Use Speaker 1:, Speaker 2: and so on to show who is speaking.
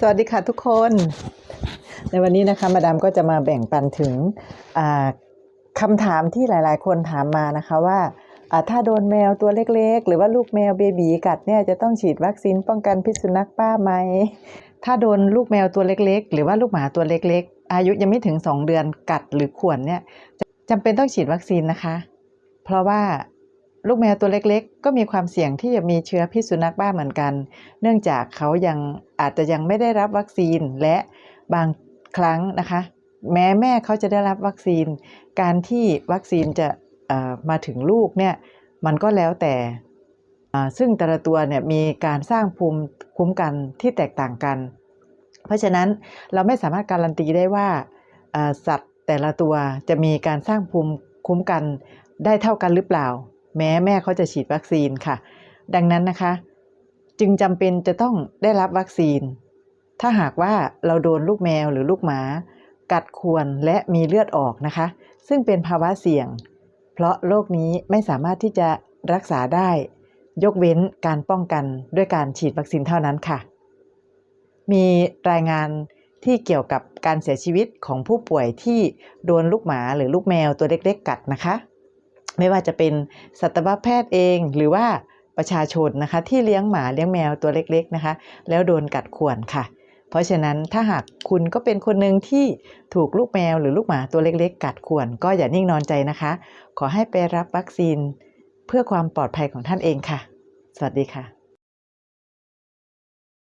Speaker 1: สวัสดีค่ะทุกคน ในวันนี้นะคะมาดามก็จะมาแบ่งปันถึงอ่าคำถามที่หลาย ๆ คนถามมานะคะว่าถ้าโดนแมวตัวเล็ก ๆ หรือว่าลูกแมวเบบีกัดเนี่ยจะต้องฉีดวัคซีนป้องกันพิษสุนัขบ้าไหม ถ้าโดนลูกแมวตัวเล็ก ๆ หรือว่าลูกหมาตัวเล็ก ๆ อายุยังไม่ถึง 2 เดือนกัดหรือข่วนเนี่ยจำเป็นต้องฉีดวัคซีนนะคะ เพราะว่า ลูกแมวตัวเล็กๆ ก็มีความเสี่ยงที่จะมีเชื้อพิษสุนัขบ้าเหมือนกัน เนื่องจากเขายังอาจจะยังไม่ได้รับวัคซีนและบางครั้งนะคะ แม้แม่เขาจะได้รับวัคซีน การที่วัคซีนจะมาถึงลูกเนี่ยมันก็แล้วแต่ซึ่งแต่ละตัวเนี่ยมีการสร้างภูมิคุ้มกันที่แตกต่างกัน เพราะฉะนั้นเราไม่สามารถการันตีได้ว่าสัตว์แต่ละตัวจะมีการสร้างภูมิคุ้มกันได้เท่ากันหรือเปล่า แม้แม่เขาจะฉีดวัคซีนค่ะ ดังนั้นนะคะ จึงจำเป็นจะต้องได้รับวัคซีน ถ้าหากว่าเราโดนลูกแมวหรือลูกหมา กัดข่วนและมีเลือดออกนะคะ ซึ่งเป็นภาวะเสี่ยง เพราะโรคนี้ไม่สามารถที่จะรักษาได้ ยกเว้นการป้องกันด้วยการฉีดวัคซีนเท่านั้นค่ะ มีรายงานที่เกี่ยวกับการเสียชีวิตของผู้ป่วยที่โดนลูกหมาหรือลูกแมวตัวเล็กๆกัดนะคะ ไม่ว่าจะเป็นสัตวแพทย์เองหรือว่าประชาชนนะคะที่เลี้ยงหมาเลี้ยงแมวตัวเล็กๆนะคะ แล้วโดนกัดข่วนค่ะ เพราะฉะนั้นถ้าหากคุณก็เป็นคนหนึ่งที่ถูกลูกแมวหรือลูกหมาตัวเล็ก ๆ กัดข่วน ก็อย่านิ่งนอนใจนะคะ ขอให้ไปรับวัคซีนเพื่อความปลอดภัยของท่านเองค่ะ สวัสดีค่ะ